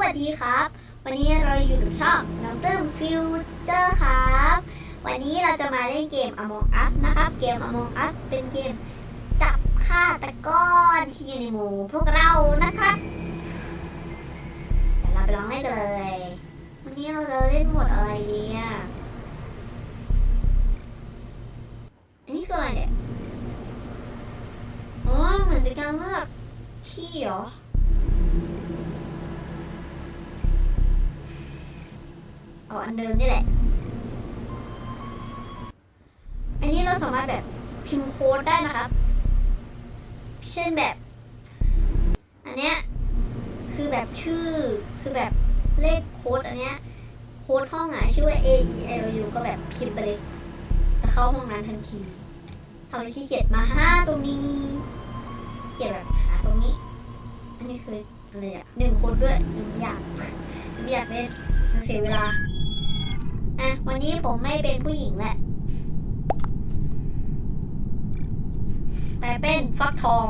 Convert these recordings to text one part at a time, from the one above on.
วัสดีครับ วันนี้เราอยู่กับช่องน้องตึ้มฟิวเจอร์ครับ วันนี้เราจะมาเล่นเกม Among Us นะครับ เกม Among Us เป็นเกมจับฆาตกรที่อยู่ในหมู่พวกเรานะครับเดี๋ยวเราไปลองเล่นกันเลย วันนี้เราจะเล่นหมดอะไรดีอะอันนี้คืออะไรเนี่ยอ๋อเหมือนเป็นการเลือกที่เหรอ เอาอันเดิมนี่แหละ อันนี้เราสามารถแบบพิมพ์โค้ดได้นะครับ เช่นแบบ อันเนี้ยคือแบบชื่อคือแบบเลขโค้ดอันเนี้ยโค้ดห้องอะชื่อว่า A E L U ก็แบบพิมพ์ไปเลยจะเข้าห้องนั้นทันทีเอาขี้เกียจมาห้าตรงนี้เกียจแบบหาตรงนี้ อันนี้คืออะไรอะหนึ่งโค้ดด้วยหนึ่งอยากไม่อยากเล่นเสียเวลา อะ วันนี้ผมไม่เป็นผู้หญิงแหละ แต่เป็นฟักทอง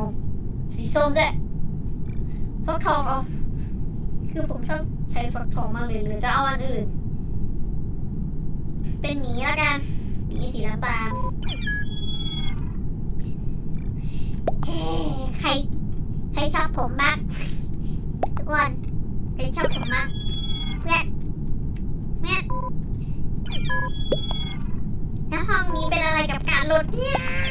สีส้มด้วยฟักทองเอาคือผมชอบใช้ฟักทองมากเลยหรือจะเอาอันอื่น เป็นหมีละกันหมีสีน้ำตาลเฮ้ใครใครชอบผมบ้างทุกคนใครชอบผมบ้างเพื่อนเพื่อน แล้วห้องนี้เป็นอะไรกับการลดเนี่ย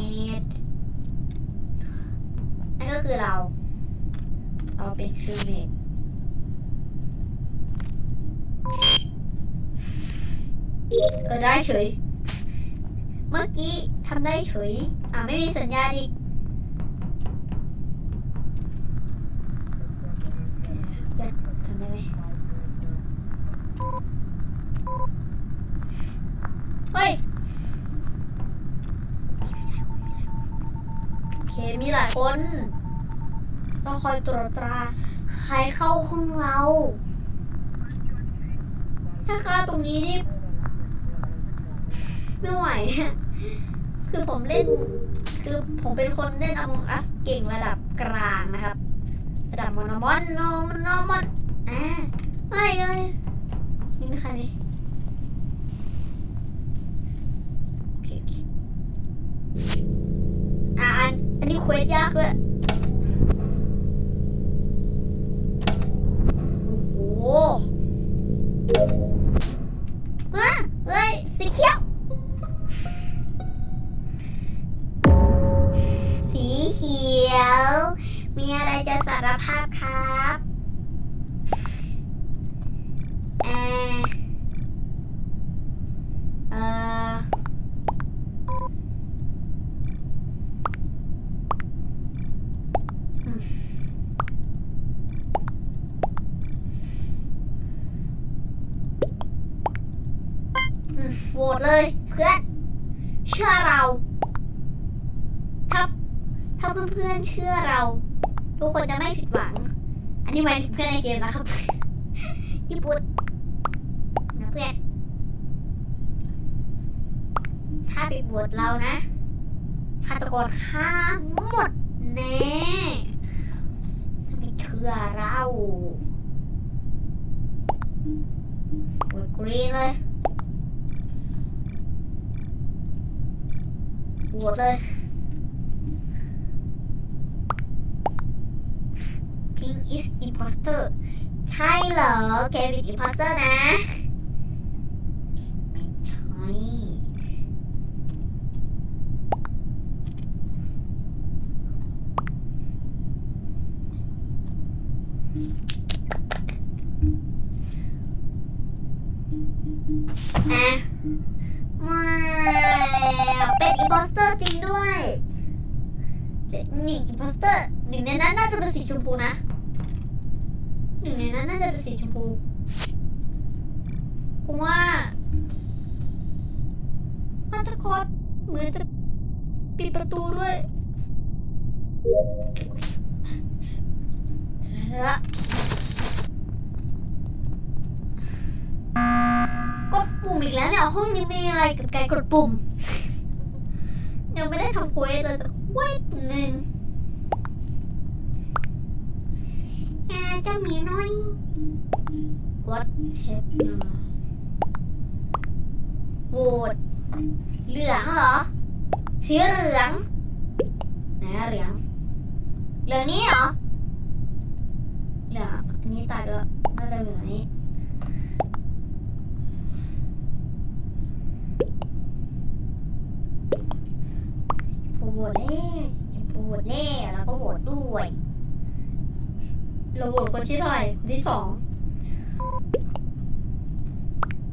เมดนั่นก็คือเรา เราเป็นครูเมดเออได้เฉย เมื่อกี้ทำได้เฉย อ่าไม่มีสัญญาณอีกทำได้ไหมเฮ้ย โอเค มีหลาย คนต้องคอยตรวจตรา ใครเข้าห้องเรา ถ้าค่าตรงนี้นี่ไม่ไหวคือผมเล่น คือผมเป็นคนเล่น Among Us เก่งระดับกลางนะครับ ระดับมอนมอนโนมอนมอนอ่าไม่เลยนี่มีใครไหมโอเคโอเคอ่าน อันนี้เควสยากเลยโอ้โหมาเฮ้ยสีเขียว สีเขียว มีอะไรจะสารภาพครับเออเอออืมอืมโหวตเลยเพื่อนเชื่อเรา ถ้าถ้าเพื่อนๆเชื่อเรา ทุกคนจะไม่ผิดหวัง อันนี้หมายถึงเพื่อนในเกมนะครับพี่ปุ๊ดนะเพื่อน ถ้าไปบวชเรานะฆาตกรฆ่าหมดแน่ถ้าไม่เชื่อเราบวชกรีเลย บวชเลย Pink is imposter ใช่เหรอแกเป็น imposter นะ ไม่ใช่ อะว้าวเป็นอีโพสเตอร์จริงด้วยเป็น มีอีโพสเตอร์หนึ่งในนั้นน่าจะเป็นสีชมพูนะ หนึ่งในนั้นน่าจะเป็นสีชมพูกูว่าพัตคอดเหมือนจะปิดประตูด้วยแล้วกดปุ่มอีกแล้วเนี่ยห้องนี้มีอะไรกับการกดปุ่มยังไม่ได้ทำเควสเลยแต่ เควสหนึ่งอ่าเจ้าหมีน้อยกดเทปมาโหวตเหลืองเหรอ สีเหลือง ไหนเหลือง เหลืองนี้เหรอ เหลืองอันนี้ตายด้วยน่าจะเหลืองอันนี้ โห วตแล้วโหวตแล้วแล้วก็โหวตด้วยเราโหวตคนที่เท่าไหร่คนที่สอง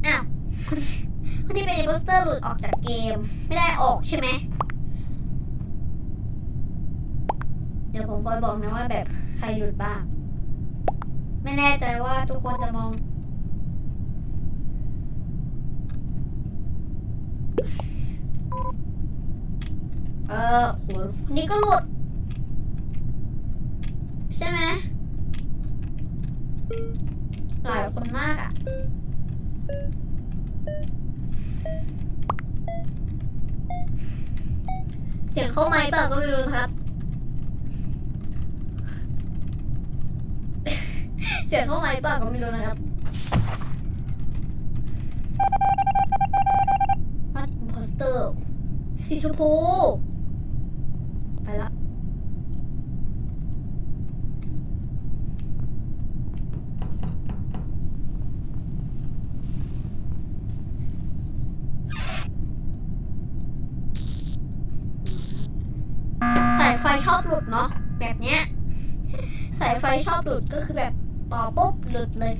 อ้าวคนที่เป็นโปสเตอร์หลุดออกจากเกม ไม่ได้ออกใช่ไหมเดี๋ยวผมคอยบอกนะว่าแบบใครหลุดบ้าง ไม่แน่ใจว่าทุกคนจะมอง เออโหคนนี้ก็หลุด ใช่ไหมหลายคนมากอะ่ะเสียงเข้าไหมเปล่าก็ไม่รู้นะครับ เสียงเข้าไหมเปล่าก็ไม่รู้นะครับวัดโพสเตอร์สีชมพู ไปละสายไฟชอบหลุดเนาะแบบเนี้ยสายไฟชอบหลุดก็คือแบบต่อปุ๊บหลุดเลย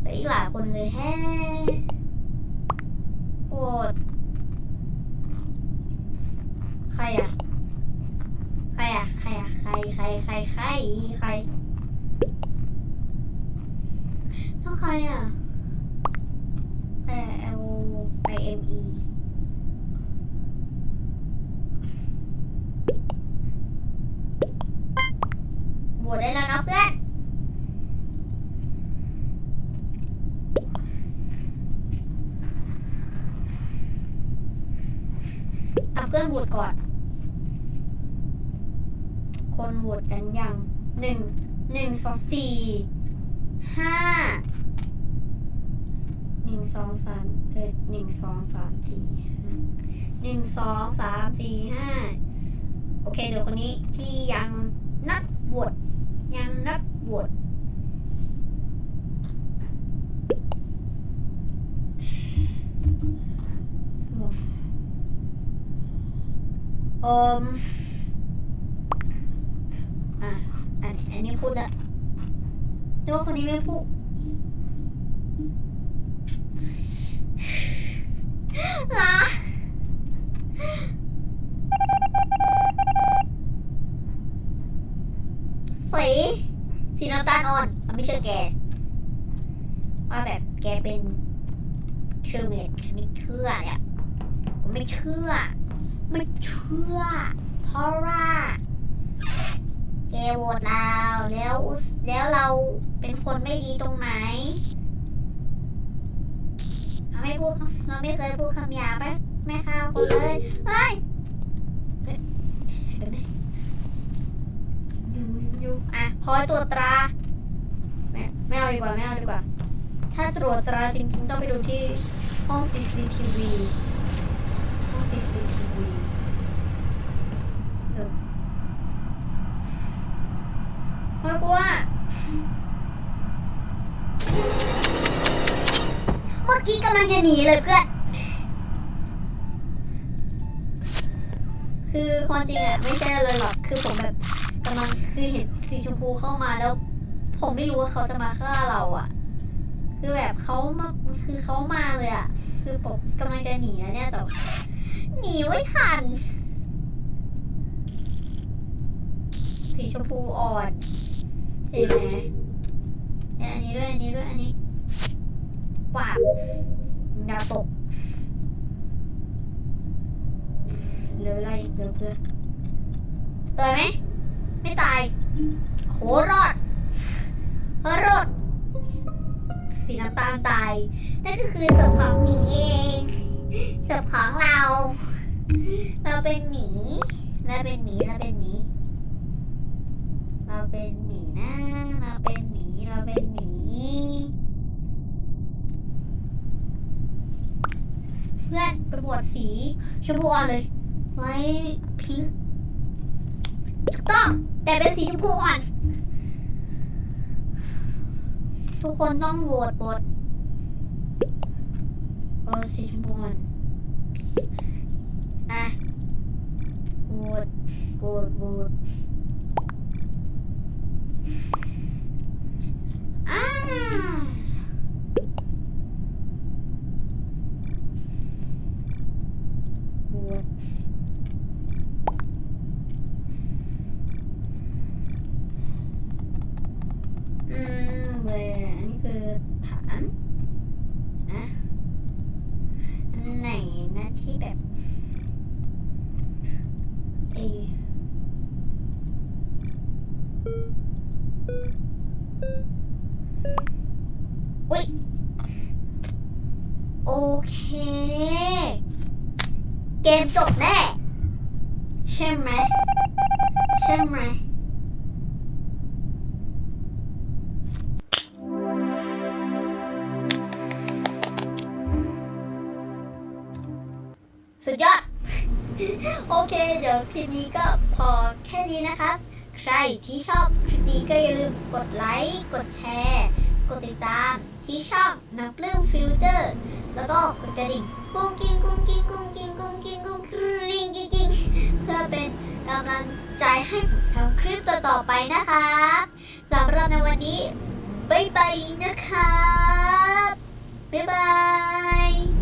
เหลืออีกหลายคนเลยแฮะโหวตใครอะใครอะใครอะใคร ใครใครใครใครแล้วใครอะใครอะ L I M E โหวตได้แล้วนะเพื่อนเอาเพื่อนโหวตก่อน คนโหวตกันยังหนึ่งหนึ่งสองสี่ห้าหนึ่งสองสามเออหนึ่งสองสามสี่หนึ่งสองสามสี่ห้าโอเคเดี๋ยวคนนี้ที่ยังนัดโหวตยังนัดโหวตเอมอะอันอันนี้ พูดละแต่ว่าคนนี้ไม่พูดเหรอสีสีน้ำตาลอ่อนไม่เชื่อแกว่าแบบแกเป็นเชื่อเมดไม่เชื่อเนี่ยผมไม่เชื่อ ไม่เชื่อเพราะว่า แกโหวตเราแล้วแล้วเราเป็นคนไม่ดีตรงไหนเราไม่พูดเราไม่เคยพูดคำหยาบไหมไม่ฆ่าคนเลยเฮ้ยเดี๋ยวนะอยู่อยู่อะคอยตรวจตราไม่ไม่เอาดีกว่าไม่เอาดีกว่า ถ้าตรวจตราจริงๆต้องไปดูที่ห้อง CCTV ห้อง CCTV สุด ไม่กลัวเมื่อกี้กำลังจะหนีเลยเพื่อน คือความจริงอะไม่ใช่อะไรหรอก คือผมแบบกำลังคือเห็นสีชมพูเข้ามาแล้ว ผมไม่รู้ว่าเขาจะมาฆ่าเราอะคือแบบเขามาคือเขามาเลยอะคือผมกำลังจะหนีแล้วเนี่ยแต่หนีไม่ทัน สีชมพูอ่อน ใช่ไหมเนี่ยอันนี้ด้วยอันนี้ด้วยอันนี้ปาบดาวตกเหลืออะไรอีกเหลือเพื่อตายไหมไม่ตายโหรอดเออรอดสีน้ำตาลตายนั่นก็คือศพของหมีเองศพของเรา เราเป็นหมีเราเป็นหมีเราเป็นหมี เราเป็นหมีนะ เราเป็นหมี เราเป็นหมี เพื่อนไปบวดสีชมพูอ่อนเลย ไว้พิงค์ถูกต้อง แต่เป็นสีชมพูอ่อน ทุกคนต้องโหวตโหวตเออสีชมพูอ่อนอะโหวตโหวตโหวตอ่าโหวตอืมเบอร์อันนี้ คือฐานนะอันไหนนะที่แบบเออุ้ยโอเค เกมจบแน่ใช่ไหมใช่ไหม โอเค เดี๋ยวคลิปนี้ก็พอแค่นี้นะครับใครที่ชอบคลิปนี้ก็อย่าลืมกดไลค์ กดแชร์ กดติดตามที่ชองนับเรื่องฟิวเจอร์ แล้วก็กดกระดิ่งกุ้งกิ้งกุ้งกิ้งกุ้งกิ้งกุ้งกิ้งกุ้งกริ๊งกิ้งกิ้งเพื่อเป็นกำลังใจให้ผมทำคลิปต่อๆไปนะครับสำหรับในวันนี้บ๊ายบายนะครับบ๊ายบาย